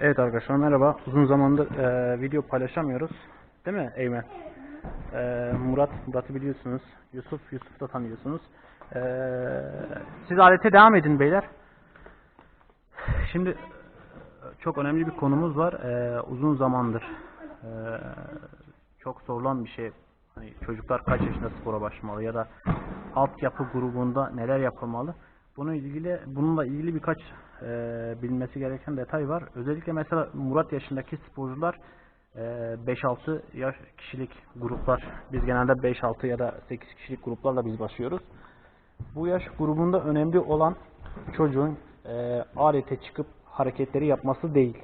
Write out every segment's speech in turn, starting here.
Evet arkadaşlar merhaba. Uzun zamandır e, video paylaşamıyoruz. Değil mi Eymen? E, Murat, Murat'ı biliyorsunuz. Yusuf, Yusuf da tanıyorsunuz. E, siz alete devam edin beyler. Şimdi çok önemli bir konumuz var. E, uzun zamandır e, çok sorulan bir şey. Hani çocuklar kaç yaşında spora başlamalı ya da altyapı grubunda neler yapılmalı? Bununla ilgili bununla ilgili birkaç e, bilmesi gereken detay var. Özellikle mesela Murat yaşındaki sporcular e, 5-6 yaş kişilik gruplar. Biz genelde 5-6 ya da 8 kişilik gruplarla biz başlıyoruz. Bu yaş grubunda önemli olan çocuğun e, alete çıkıp hareketleri yapması değil.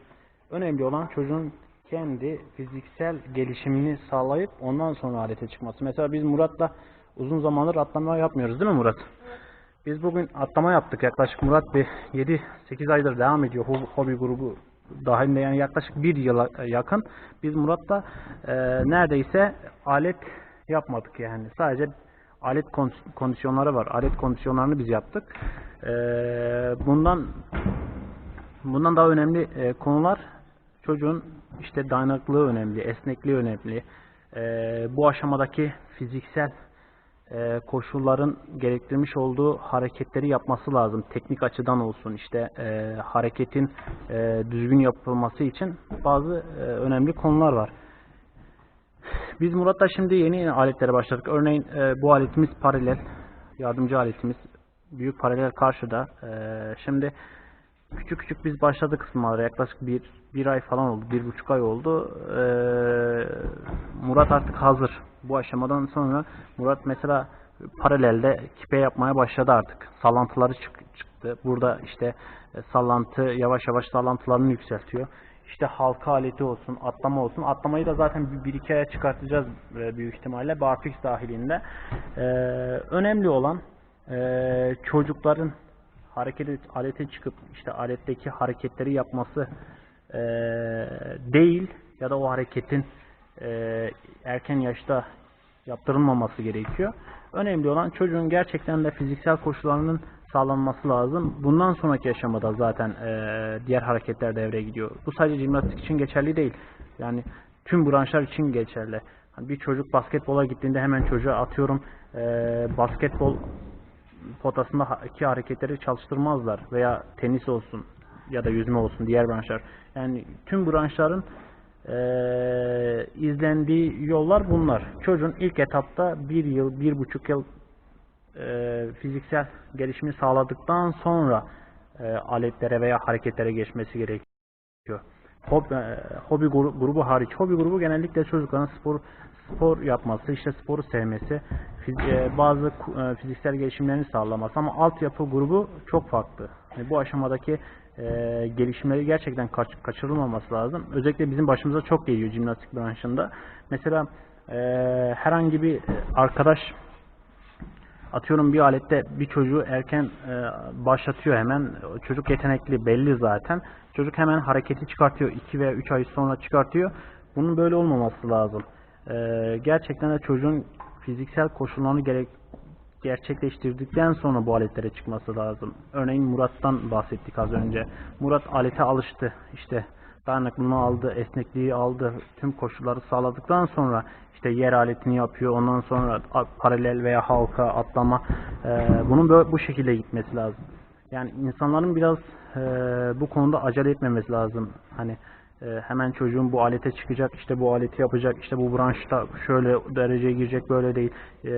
Önemli olan çocuğun kendi fiziksel gelişimini sağlayıp ondan sonra alete çıkması. Mesela biz Murat'la uzun zamandır atlama yapmıyoruz değil mi Murat? Biz bugün atlama yaptık. Yaklaşık Murat bir 7-8 aydır devam ediyor hobi, grubu dahilinde yani yaklaşık bir yıla yakın. Biz Murat'la e, neredeyse alet yapmadık yani. Sadece alet kon- kondisyonları var. Alet kondisyonlarını biz yaptık. E, bundan bundan daha önemli e, konular çocuğun işte dayanıklılığı önemli, esnekliği önemli. E, bu aşamadaki fiziksel e, koşulların gerektirmiş olduğu hareketleri yapması lazım. Teknik açıdan olsun işte e, hareketin e, düzgün yapılması için bazı e, önemli konular var. Biz Murat'la şimdi yeni aletlere başladık. Örneğin e, bu aletimiz paralel, yardımcı aletimiz. Büyük paralel karşıda. E, şimdi küçük küçük biz başladık kısımlara. Yaklaşık bir, bir ay falan oldu, bir buçuk ay oldu. E, Murat artık hazır. Bu aşamadan sonra Murat mesela paralelde kipe yapmaya başladı artık. Sallantıları çık- çıktı. Burada işte e, sallantı yavaş yavaş sallantılarını yükseltiyor. İşte halka aleti olsun, atlama olsun. Atlamayı da zaten bir, bir iki aya çıkartacağız e, büyük ihtimalle. Barfix dahilinde. E, önemli olan e, çocukların hareket et- alete çıkıp işte aletteki hareketleri yapması e, değil ya da o hareketin e, erken yaşta yaptırılmaması gerekiyor. Önemli olan çocuğun gerçekten de fiziksel koşullarının sağlanması lazım. Bundan sonraki aşamada zaten e, diğer hareketler devreye gidiyor. Bu sadece jimnastik için geçerli değil. Yani tüm branşlar için geçerli. Hani bir çocuk basketbola gittiğinde hemen çocuğa atıyorum e, basketbol potasındaki hareketleri çalıştırmazlar veya tenis olsun ya da yüzme olsun diğer branşlar. Yani tüm branşların eee, izlendiği yollar bunlar. Çocuğun ilk etapta bir yıl, bir buçuk yıl eee, fiziksel gelişimi sağladıktan sonra eee, aletlere veya hareketlere geçmesi gerekiyor. Hobi, hobi gru- grubu hariç. Hobi grubu genellikle çocukların spor spor yapması, işte sporu sevmesi, e, bazı e, fiziksel gelişimlerini sağlaması ama altyapı grubu çok farklı. Bu aşamadaki e, gelişimleri gerçekten kaç- kaçırılmaması lazım. Özellikle bizim başımıza çok geliyor jimnastik branşında. Mesela e, herhangi bir arkadaş atıyorum bir alette bir çocuğu erken e, başlatıyor hemen. Çocuk yetenekli belli zaten. Çocuk hemen hareketi çıkartıyor. 2 veya 3 ay sonra çıkartıyor. Bunun böyle olmaması lazım. E, gerçekten de çocuğun fiziksel koşullarını gerek gerçekleştirdikten sonra bu aletlere çıkması lazım. Örneğin Murat'tan bahsettik az önce. Murat alete alıştı. İşte dayanıklılığını aldı, esnekliği aldı, tüm koşulları sağladıktan sonra işte yer aletini yapıyor. Ondan sonra paralel veya halka atlama e, bunun böyle bu şekilde gitmesi lazım. Yani insanların biraz e, bu konuda acele etmemesi lazım. Hani e, hemen çocuğun bu alete çıkacak, işte bu aleti yapacak, işte bu branşta şöyle dereceye girecek böyle değil. E,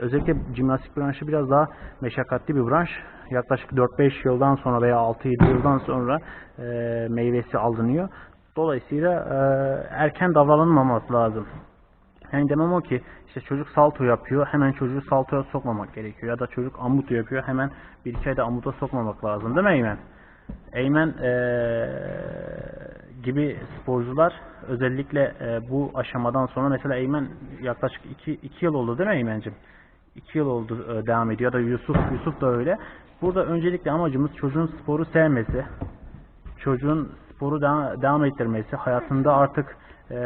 özellikle jimnastik branşı biraz daha meşakkatli bir branş. Yaklaşık 4-5 yıldan sonra veya 6-7 yıldan sonra e, meyvesi alınıyor. Dolayısıyla e, erken davranılmaması lazım. Yani demem o ki işte çocuk salto yapıyor hemen çocuğu saltoya sokmamak gerekiyor. Ya da çocuk amut yapıyor hemen bir iki ayda amuta sokmamak lazım değil mi Eymen? Eymen eee, gibi sporcular özellikle eee, bu aşamadan sonra mesela Eymen yaklaşık 2 2 yıl oldu değil mi Eymen'cim? 2 yıl oldu eee, devam ediyor ya da Yusuf Yusuf da öyle. Burada öncelikle amacımız çocuğun sporu sevmesi, çocuğun sporu devam, devam ettirmesi, hayatında artık eee,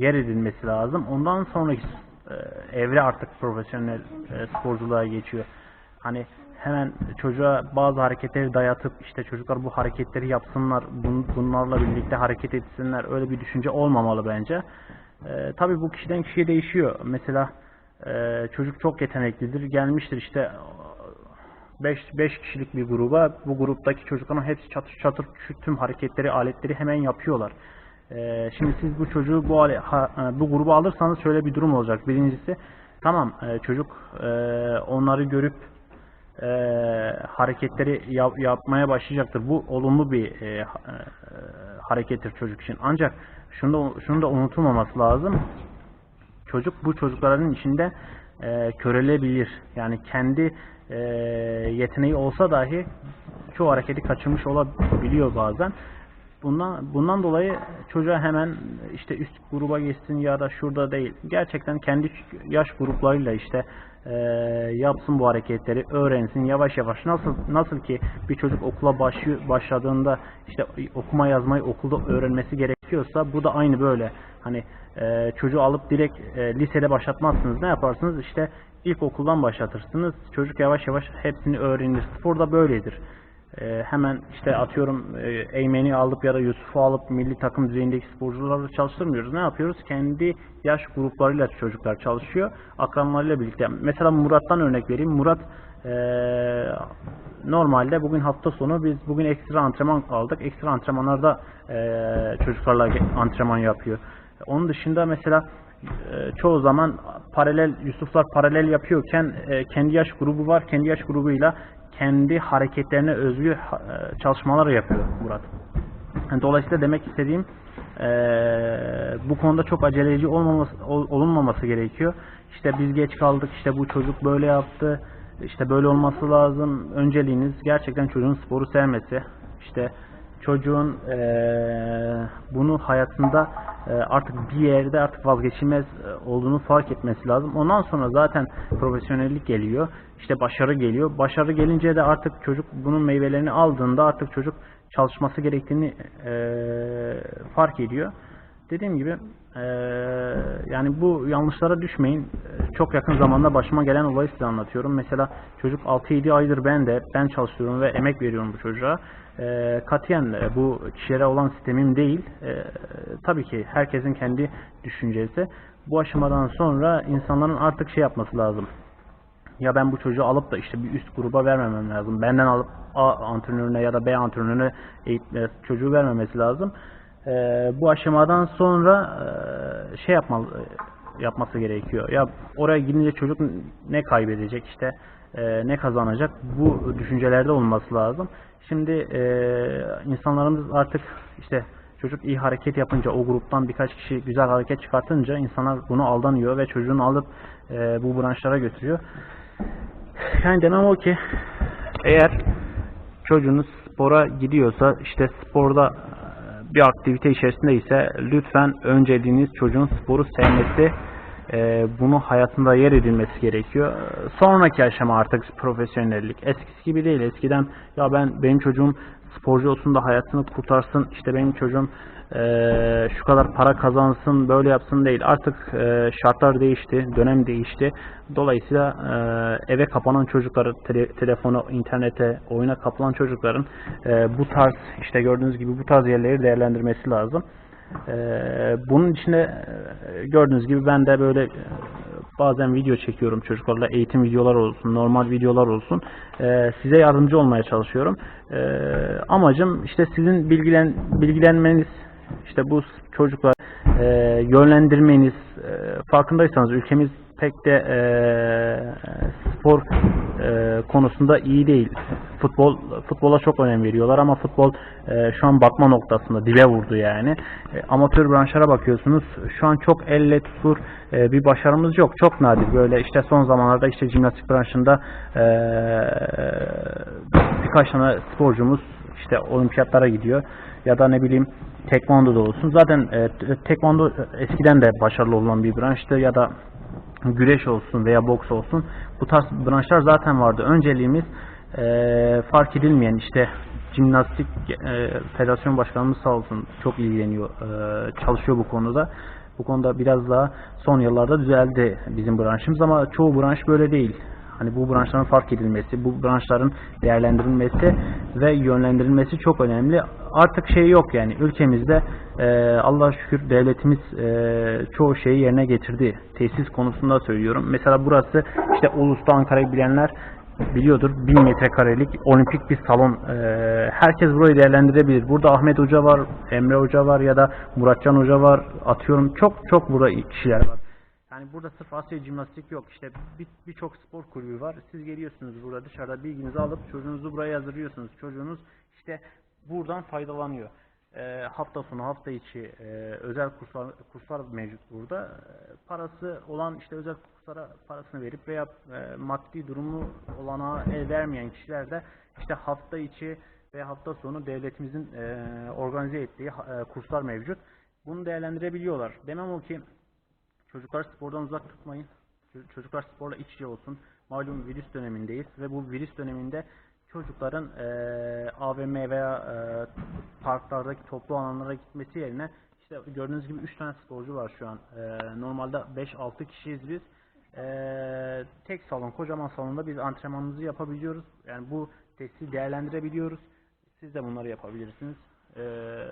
yer edilmesi lazım. Ondan sonraki eee, evre artık profesyonel eee, sporculuğa geçiyor. hani hemen çocuğa bazı hareketleri dayatıp işte çocuklar bu hareketleri yapsınlar, bun- bunlarla birlikte hareket etsinler öyle bir düşünce olmamalı bence. Ee, tabii bu kişiden kişiye değişiyor. Mesela e, çocuk çok yeteneklidir, gelmiştir işte 5 5 kişilik bir gruba bu gruptaki çocukların hepsi çatır çatır tüm hareketleri, aletleri hemen yapıyorlar. Ee, şimdi siz bu çocuğu bu ale- ha- e, bu gruba alırsanız şöyle bir durum olacak. Birincisi tamam e, çocuk e, onları görüp e, hareketleri yap- yapmaya başlayacaktır. Bu olumlu bir e, e, harekettir çocuk için. Ancak şunu da, şunu da unutulmaması lazım. Çocuk bu çocukların içinde e, körelebilir. Yani kendi e, yeteneği olsa dahi çoğu hareketi kaçırmış olabiliyor bazen. Bundan bundan dolayı çocuğa hemen işte üst gruba geçsin ya da şurada değil. Gerçekten kendi yaş gruplarıyla işte e, yapsın bu hareketleri, öğrensin yavaş yavaş. Nasıl nasıl ki bir çocuk okula başlıyor, başladığında işte okuma yazmayı okulda öğrenmesi gerekiyorsa bu da aynı böyle. Hani e, çocuğu alıp direkt e, lisede başlatmazsınız. Ne yaparsınız? İşte ilkokuldan başlatırsınız. Çocuk yavaş yavaş hepsini öğrenir. Spor da böyledir. Ee, hemen işte atıyorum e, Eymen'i alıp ya da Yusuf'u alıp milli takım düzeyindeki sporcuları çalıştırmıyoruz. Ne yapıyoruz? Kendi yaş gruplarıyla çocuklar çalışıyor. Akranlarıyla birlikte. Mesela Murat'tan örnek vereyim. Murat e, normalde bugün hafta sonu biz bugün ekstra antrenman aldık. Ekstra antrenmanlarda e, çocuklarla antrenman yapıyor. Onun dışında mesela e, çoğu zaman paralel Yusuflar paralel yapıyorken e, kendi yaş grubu var. Kendi yaş grubuyla kendi hareketlerine özgü e, çalışmalar yapıyor Murat. Dolayısıyla demek istediğim bu konuda çok aceleci olunmaması gerekiyor. İşte biz geç kaldık, işte bu çocuk böyle yaptı, işte böyle olması lazım. Önceliğiniz gerçekten çocuğun sporu sevmesi. İşte çocuğun eee, bunu hayatında eee, artık bir yerde artık vazgeçilmez olduğunu fark etmesi lazım. Ondan sonra zaten profesyonellik geliyor. İşte başarı geliyor. Başarı gelince de artık çocuk bunun meyvelerini aldığında artık çocuk çalışması gerektiğini eee, fark ediyor. Dediğim gibi eee, yani bu yanlışlara düşmeyin. Eee, Çok yakın zamanda başıma gelen olayı size anlatıyorum. Mesela çocuk 6-7 aydır ben de ben çalışıyorum ve emek veriyorum bu çocuğa. Eee katiyen e, bu kişilere olan sistemim değil. Eee, tabii ki herkesin kendi düşüncesi. Bu aşamadan sonra insanların artık şey yapması lazım ya ben bu çocuğu alıp da işte bir üst gruba vermemem lazım. Benden alıp A antrenörüne ya da B antrenörüne eğitme, çocuğu vermemesi lazım. Ee, bu aşamadan sonra e, şey yapmalı, yapması gerekiyor. Ya oraya gidince çocuk ne kaybedecek işte e, ne kazanacak bu düşüncelerde olması lazım. Şimdi e, insanlarımız artık işte çocuk iyi hareket yapınca o gruptan birkaç kişi güzel hareket çıkartınca insanlar bunu aldanıyor ve çocuğunu alıp e, bu branşlara götürüyor. Yani demem o ki eğer çocuğunuz spora gidiyorsa işte sporda e, bir aktivite içerisinde ise lütfen önceliğiniz çocuğun sporu sevmesi e, bunu hayatında yer edilmesi gerekiyor. Sonraki aşama artık profesyonellik. Eskisi gibi değil. Eskiden ya ben benim çocuğum sporcu olsun da hayatını kurtarsın. işte benim çocuğum e, şu kadar para kazansın, böyle yapsın değil. Artık e, şartlar değişti, dönem değişti. Dolayısıyla e, eve kapanan çocukları, tele, telefona, internete, oyuna kapılan çocukların e, bu tarz, işte gördüğünüz gibi bu tarz yerleri değerlendirmesi lazım. E, bunun içinde e, gördüğünüz gibi ben de böyle e, bazen video çekiyorum çocuklarla eğitim videolar olsun, normal videolar olsun. E, size yardımcı olmaya çalışıyorum. E, amacım işte sizin bilgilen bilgilenmeniz, işte bu çocuklar e, yönlendirmeniz. Farkındaysanız ülkemiz pek de e, spor e, konusunda iyi değil. Futbol futbola çok önem veriyorlar ama futbol e, şu an bakma noktasında dibe vurdu yani. E, amatör branşlara bakıyorsunuz. Şu an çok elle tutulur e, bir başarımız yok. Çok nadir böyle işte son zamanlarda işte jimnastik branşında e, birkaç tane sporcumuz işte olimpiyatlara gidiyor ya da ne bileyim tekvando da olsun. Zaten e, tekvando eskiden de başarılı olan bir branştı ya da güreş olsun veya boks olsun. Bu tarz branşlar zaten vardı. Önceliğimiz e, fark edilmeyen işte jimnastik e, federasyon başkanımız sağ olsun çok ilgileniyor, e, çalışıyor bu konuda. Bu konuda biraz daha son yıllarda düzeldi bizim branşımız ama çoğu branş böyle değil. Hani bu branşların fark edilmesi, bu branşların değerlendirilmesi ve yönlendirilmesi çok önemli. Artık şey yok yani ülkemizde e, Allah'a şükür devletimiz e, çoğu şeyi yerine getirdi. Tesis konusunda söylüyorum. Mesela burası işte Ulus'ta Ankara'yı bilenler biliyordur 1000 metrekarelik olimpik bir salon. Ee, herkes burayı değerlendirebilir. Burada Ahmet Hoca var, Emre Hoca var ya da Muratcan Hoca var. Atıyorum çok çok burada kişiler var. Yani burada sırf Asya jimnastik yok. İşte bir- birçok spor kulübü var. Siz geliyorsunuz burada dışarıda bilginizi alıp çocuğunuzu buraya yazılıyorsunuz. Çocuğunuz işte buradan faydalanıyor. Ee, hafta sonu, hafta içi e, özel kurslar kurslar mevcut burada. Ee, parası olan işte özel kurslara parasını verip veya e, maddi durumu olana el vermeyen kişiler de işte hafta içi ve hafta sonu devletimizin e, organize ettiği e, kurslar mevcut. Bunu değerlendirebiliyorlar. Demem o ki Çocuklar spordan uzak tutmayın. Çocuklar sporla iç içe olsun. Malum virüs dönemindeyiz ve bu virüs döneminde çocukların eee AVM veya eee, parklardaki toplu alanlara gitmesi yerine işte gördüğünüz gibi 3 tane sporcu var şu an. Eee, normalde 5-6 kişiyiz biz. Eee, tek salon, kocaman salonda biz antrenmanımızı yapabiliyoruz. Yani bu testi değerlendirebiliyoruz. Siz de bunları yapabilirsiniz. Eee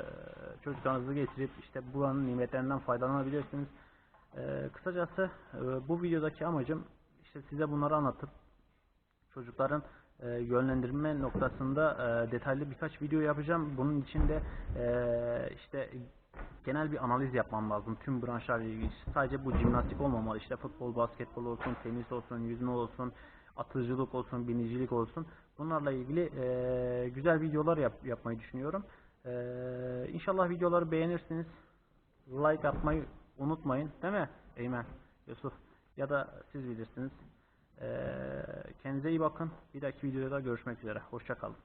çocuklarınızı getirip işte buranın nimetlerinden faydalanabilirsiniz. Ee, kısacası e, bu videodaki amacım işte size bunları anlatıp çocukların e, yönlendirme noktasında e, detaylı birkaç video yapacağım. Bunun için de e, işte genel bir analiz yapmam lazım tüm branşlarla ilgili. Sadece bu jimnastik olmamalı. İşte futbol, basketbol olsun, tenis olsun, yüzme olsun, atıcılık olsun, binicilik olsun. Bunlarla ilgili e, güzel videolar yap- yapmayı düşünüyorum. E, inşallah videoları beğenirsiniz. Like atmayı unutmayın. Değil mi? Eymen, Yusuf ya da siz bilirsiniz. Ee, kendinize iyi bakın. Bir dahaki videoda görüşmek üzere. Hoşça kalın.